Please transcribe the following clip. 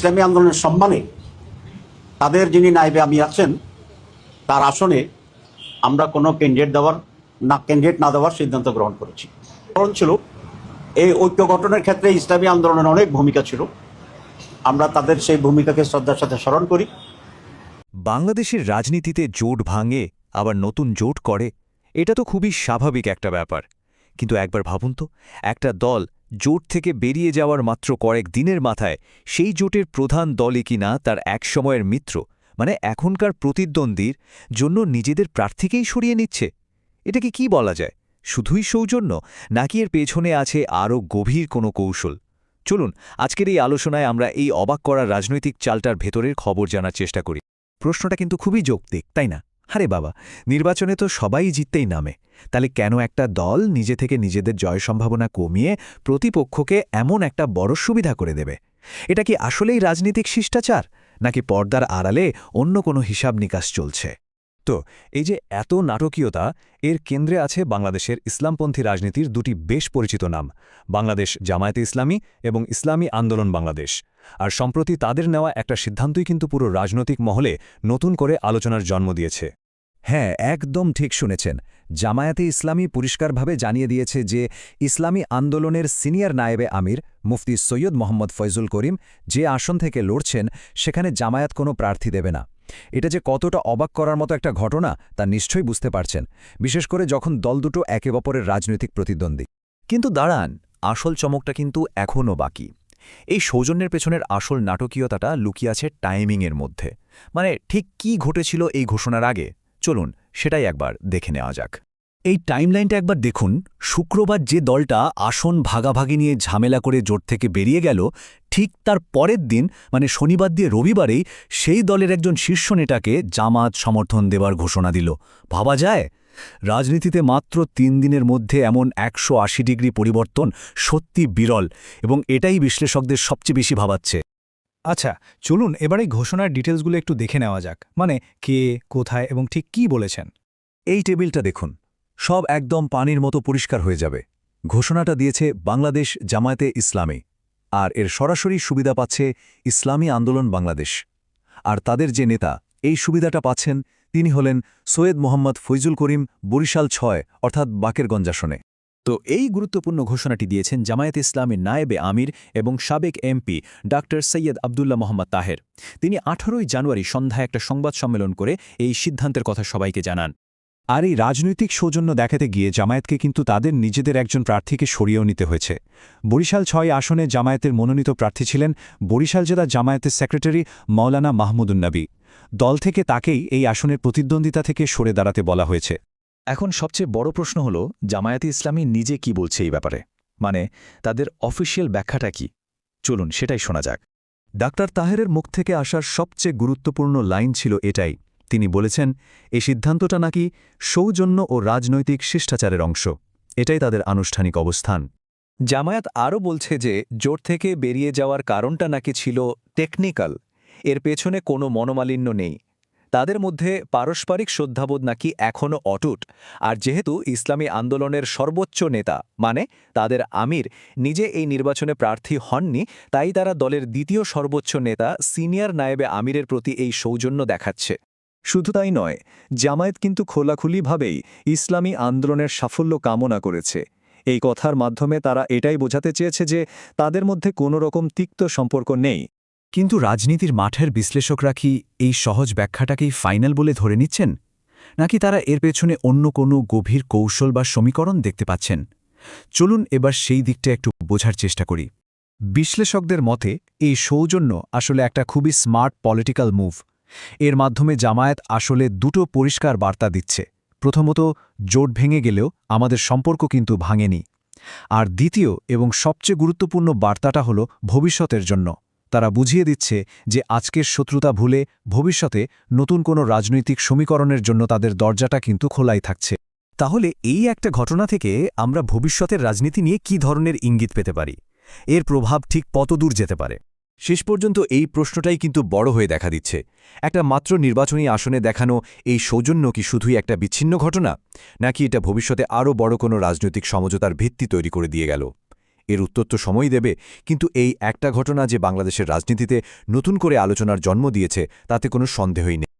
ইসলামী আন্দোলনের সম্মানে তাদের যিনি নাইবে আমি আছেন, তার আসনে আমরা কোনো ক্যান্ডিডেট দেওয়ার, না ক্যান্ডিডেট না দেওয়ার সিদ্ধান্ত গ্রহণ করেছি। কারণ ছিল, এই ঐক্য গঠনের ক্ষেত্রে ইসলামী আন্দোলনের অনেক ভূমিকা ছিল। আমরা তাদের সেই ভূমিকাকে শ্রদ্ধার সাথে স্মরণ করি। বাংলাদেশের রাজনীতিতে জোট ভাঙে, আবার নতুন জোট করে, এটা তো খুবই স্বাভাবিক একটা ব্যাপার। কিন্তু একবার ভাবুন তো, একটা দল জোট থেকে বেরিয়ে যাওয়ার মাত্র কয়েক দিনের মাথায় সেই জোটের প্রধান দলই কিনা তার একসময়ের মিত্র মানে এখনকার প্রতিদ্বন্দ্বীর জন্য নিজেদের প্রার্থীকেই সরিয়ে নিচ্ছে? এটাকে কি বলা যায়? শুধুই সৌজন্য, নাকি এর পেছনে আছে আরও গভীর কোনো কৌশল? চলুন, আজকের এই আলোচনায় আমরা এই অবাক করা রাজনৈতিক চালটার ভেতরের খবর জানার চেষ্টা করি। প্রশ্নটা কিন্তু খুবই যৌক্তিক, তাই না? আরে বাবা, নির্বাচনে তো সবাই জিততেই নামে। তাহলে কেন একটা দল নিজে থেকে নিজেদের জয় সম্ভাবনা কমিয়ে প্রতিপক্ষকে এমন একটা বড় সুবিধা করে দেবে? এটা কি আসলেই রাজনীতিক শিষ্টাচার? নাকি পর্দার আড়ালে অন্য কোনো হিসাব নিকাশ চলছে? তো এই যে এত নাটকীয়তা, এর কেন্দ্রে আছে বাংলাদেশের ইসলামপন্থী রাজনীতির দুটি বেশ পরিচিত নাম, বাংলাদেশ জামায়াতে ইসলামী এবং ইসলামী আন্দোলন বাংলাদেশ। আর সম্প্রতি তাদের নেওয়া একটা সিদ্ধান্তই কিন্তু পুরো রাজনৈতিক মহলে নতুন করে আলোচনার জন্ম দিয়েছে। হ্যাঁ একদম ঠিক শুনেছেন। জামায়াতে ইসলামী পরিষ্কারভাবে জানিয়ে দিয়েছে যে, ইসলামী আন্দোলনের সিনিয়র নায়েবে আমির মুফতি সৈয়দ মোহাম্মদ ফয়জুল করিম যে আসন থেকে লড়ছেন, সেখানে জামায়াত কোনো প্রার্থী দেবে না। এটা যে কতটা অবাক করার মতো একটা ঘটনা, তা নিশ্চয়ই বুঝতে পারছেন, বিশেষ করে যখন দল দুটো একে অপরের রাজনৈতিক প্রতিদ্বন্দ্বী। কিন্তু দাঁড়ান, আসল চমকটা কিন্তু এখনও বাকি। এই সৌজন্যের পেছনের আসল নাটকীয়তাটা লুকিয়ে আছে টাইমিংয়ের মধ্যে। মানে ঠিক কি ঘটেছিল এই ঘোষণার আগে? চলুন, সেটাই একবার দেখে নেওয়া যাক। এই টাইমলাইনটা একবার দেখুন। শুক্রবার যে দলটা আসন ভাগাভাগি নিয়ে ঝামেলা করে জোট থেকে বেরিয়ে গেল, ঠিক তার পরের দিন মানে শনিবার দিয়ে রবিবারেই, সেই দলের একজন শীর্ষ নেতাকে জামাত সমর্থন দেবার ঘোষণা দিল। ভাবা যায়? রাজনীতিতে মাত্র তিন দিনের মধ্যে এমন একশো আশি ডিগ্রি পরিবর্তন সত্যি বিরল এবং এটাই বিশ্লেষকদের সবচেয়ে বেশি ভাবাচ্ছে। আচ্ছা চলুন এবার এই ঘোষণার ডিটেলসগুলো একটু দেখে নেওয়া যাক। মানে কে, কোথায় এবং ঠিক কি বলেছেন? এই টেবিলটা দেখুন। সব একদম পানির মতো পরিষ্কার হয়ে যাবে। ঘোষণাটা দিয়েছে বাংলাদেশ জামায়াতে ইসলামী। আর এর সরাসরি সুবিধা পাচ্ছে ইসলামী আন্দোলন বাংলাদেশ। আর তাদের যে নেতা, এই সুবিধাটা পাচ্ছেন তিনি হলেন সৈয়দ মোহাম্মদ ফৈজুল করিম বরিশাল ছয়, অর্থাৎ বাকেরগঞ্জ আসনে। তো এই গুরুত্বপূর্ণ ঘোষণাটি দিয়েছেন জামায়াত ইসলামের নায়েবে আমির এবং সাবেক এমপি ডাক্তার সৈয়দ আবদুল্লাহ মোহাম্মদ তাহের। তিনি আঠারোই জানুয়ারি সন্ধ্যায় একটা সংবাদ সম্মেলন করে এই সিদ্ধান্তের কথা সবাইকে জানান। আর এই রাজনৈতিক সৌজন্য দেখাতে গিয়ে জামায়াতকে কিন্তু তাদের নিজেদের একজন প্রার্থীকে সরিয়েও নিতে হয়েছে। বরিশাল ছয় আসনে জামায়াতের মনোনীত প্রার্থী ছিলেন বরিশাল জেলা জামায়াতের সেক্রেটারি মৌলানা মাহমুদুন্নবী দল থেকে তাকেই এই আসনের প্রতিদ্বন্দ্বিতা থেকে সরে দাঁড়াতে বলা হয়েছে। এখন সবচেয়ে বড় প্রশ্ন হল, জামায়াতে ইসলামী নিজে কি বলছে এই ব্যাপারে? মানে তাদের অফিসিয়াল ব্যাখ্যাটা কি? চলুন, সেটাই শোনা যাক। ডাক্তার তাহেরের মুখ থেকে আসার সবচেয়ে গুরুত্বপূর্ণ লাইন ছিল এটাই। তিনি বলেছেন এই সিদ্ধান্তটা নাকি সৌজন্য ও রাজনৈতিক শিষ্টাচারের অংশ। এটাই তাদের আনুষ্ঠানিক অবস্থান। জামায়াত আরও বলছে যে জোট থেকে বেরিয়ে যাওয়ার কারণটা নাকি ছিল টেকনিক্যাল। এর পেছনে কোনো মনোমালিন্য নেই। তাদের মধ্যে পারস্পরিক শ্রদ্ধাবোধ নাকি এখনও অটুট? আর যেহেতু ইসলামী আন্দোলনের সর্বোচ্চ নেতা মানে তাদের আমির, নিজে এই নির্বাচনে প্রার্থী হননি, তাই তারা দলের দ্বিতীয় সর্বোচ্চ নেতা, সিনিয়র নায়েবে আমিরের প্রতি এই সৌজন্য দেখাচ্ছে। শুধু তাই নয়, জামায়াত কিন্তু খোলাখুলিভাবেই ইসলামী আন্দোলনের সাফল্য কামনা করেছে। এই কথার মাধ্যমে তারা এটাই বোঝাতে চেয়েছে যে তাদের মধ্যে কোনো রকম তিক্ত সম্পর্ক নেই। কিন্তু রাজনীতির মাঠের বিশ্লেষকরা কি এই সহজ ব্যাখ্যাটাকেই ফাইনাল বলে ধরে নিচ্ছেন? নাকি তারা এর পেছনে অন্য কোনো গভীর কৌশল বা সমীকরণ দেখতে পাচ্ছেন? চলুন এবার সেই দিকটা একটু বোঝার চেষ্টা করি। বিশ্লেষকদের মতে, এই সৌজন্য আসলে একটা খুবই স্মার্ট পলিটিক্যাল মুভ। এর মাধ্যমে জামায়াত আসলে দুটো পরিষ্কার বার্তা দিচ্ছে। প্রথমত, জোট ভেঙে গেলেও আমাদের সম্পর্ক কিন্তু ভাঙেনি। আর দ্বিতীয় এবং সবচেয়ে গুরুত্বপূর্ণ বার্তাটা হল ভবিষ্যতের জন্য। তারা বুঝিয়ে দিচ্ছে যে আজকের শত্রুতা ভুলে ভবিষ্যতে নতুন কোনো রাজনৈতিক সমীকরণের জন্য তাদের দরজাটা কিন্তু খোলাই থাকছে। তাহলে এই একটা ঘটনা থেকে আমরা ভবিষ্যতের রাজনীতি নিয়ে কি ধরনের ইঙ্গিত পেতে পারি? এর প্রভাব ঠিক কতদূর যেতে পারে? শেষ পর্যন্ত এই প্রশ্নটাই কিন্তু বড় হয়ে দেখা দিচ্ছে। একটা মাত্র নির্বাচনী আসনে দেখানো এই সৌজন্য কি শুধুই একটা বিচ্ছিন্ন ঘটনা? নাকি এটা ভবিষ্যতে আরও বড় কোনো রাজনৈতিক সমঝোতার ভিত্তি তৈরি করে দিয়ে গেল? এর উত্তর তো সময়ই দেবে, কিন্তু এই একটা ঘটনা যে বাংলাদেশের রাজনীতিতে নতুন করে আলোচনার জন্ম দিয়েছে, তাতে কোনো সন্দেহই নেই।